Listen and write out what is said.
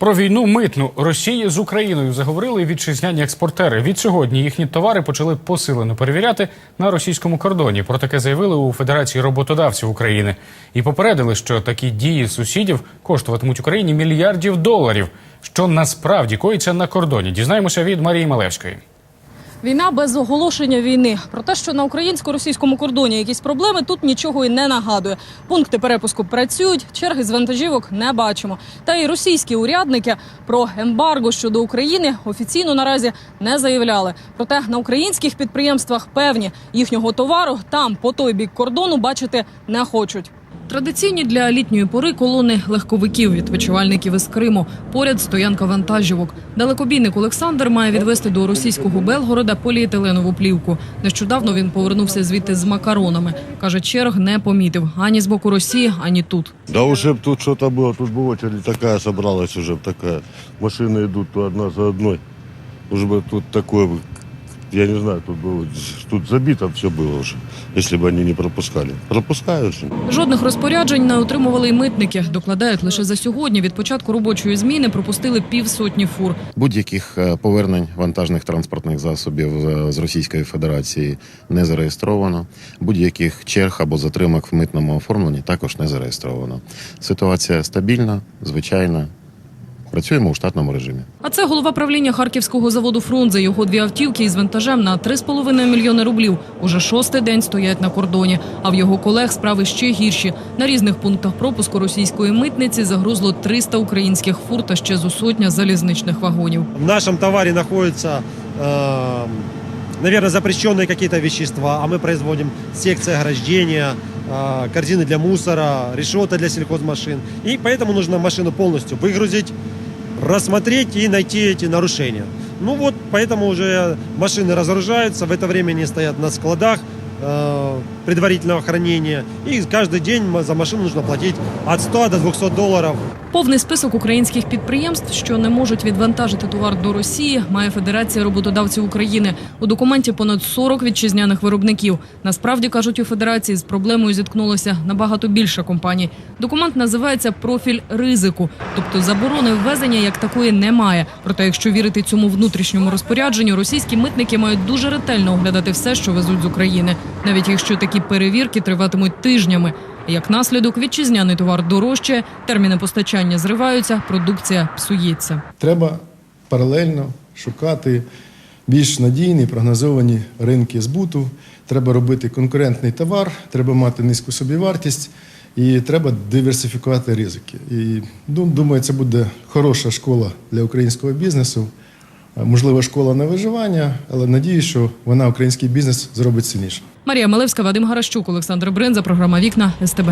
Про війну митну Росії з Україною заговорили вітчизняні експортери. Від сьогодні їхні товари почали посилено перевіряти на російському кордоні. Про таке заявили у Федерації роботодавців України і попередили, що такі дії сусідів коштуватимуть Україні мільярдів доларів. Що насправді коїться на кордоні? Дізнаємося від Марії Малевської. Війна без оголошення війни. Про те, що на українсько-російському кордоні якісь проблеми, тут нічого і не нагадує. Пункти перепуску працюють, черги з вантажівок не бачимо. Та й російські урядники про ембарго щодо України офіційно наразі не заявляли. Проте на українських підприємствах певні їхнього товару там по той бік кордону бачити не хочуть. Традиційні для літньої пори колони легковиків відпочивальників із Криму. Поряд стоянка вантажівок. Далекобійник Олександр має відвести до російського Белгорода поліетиленову плівку. Нещодавно він повернувся звідти з макаронами. каже, черг не помітив ані з боку Росії, ані тут. Да уже б тут что-то было, тут бы очередь такая собралась уже б такая. Машины идут то одна за одной. Уже бы тут такое, бы, я не знаю, тут было, тут забито все было уже, если бы они не пропускали. Пропускают же. Жодних розпоряджень не отримували й митники. Докладають лише за сьогодні. Від початку робочої зміни пропустили півсотні фур. Будь-яких е, повернень вантажних транспортних засобів е, з Російської Федерації не зареєстровано. Будь-яких черг або затримок в митному оформленні також не зареєстровано. Ситуація стабільна, звичайна. Працюємо у штатному режимі. А це голова правління харківського заводу Фрунзе. Його дві автівки із вантажем на 3,5 мільйони рублів. Уже шостий день стоять на кордоні. А в його колег справи ще гірші. На різних пунктах пропуску російської митниці загрузло 300 українських фур та ще зо сотня залізничних вагонів. В нашем товаре находятся, э, наверное, запрещенные какие-то вещества, а мы производим секции ограждения, э, корзины для мусора, решета для сельхозмашин. И поэтому нужно машину полностью выгрузить, рассмотреть и найти эти нарушения. Ну вот, поэтому уже машины разоружаются, в это время они стоят на складах э, предварительного хранения. И каждый день за машину нужно платить от 100 до 200 долларов. Повний список українських підприємств, що не можуть відвантажити товар до Росії, має Федерація роботодавців України. У документі понад 40 вітчизняних виробників. Насправді кажуть у федерації, з проблемою зіткнулося набагато більше компаній. Документ називається профіль ризику, тобто заборони ввезення як такої немає. Проте, якщо вірити цьому внутрішньому розпорядженню, російські митники мають дуже ретельно оглядати все, що везуть з України, навіть якщо такі перевірки триватимуть тижнями. Як наслідок, вітчизняний товар дорожчає, терміни постачання зриваються, продукція псується. Треба паралельно шукати більш надійні прогнозовані ринки збуту. Треба робити конкурентний товар, треба мати низьку собівартість і треба диверсифікувати ризики. І думаю, це буде хороша школа для українського бізнесу. Е, Можливо, школа на виживання, але надію, що вона український бізнес зробить сильніше. Марія Малевська, Вадим Гаращук, Олександр Бринза, програма Вікна СТБ.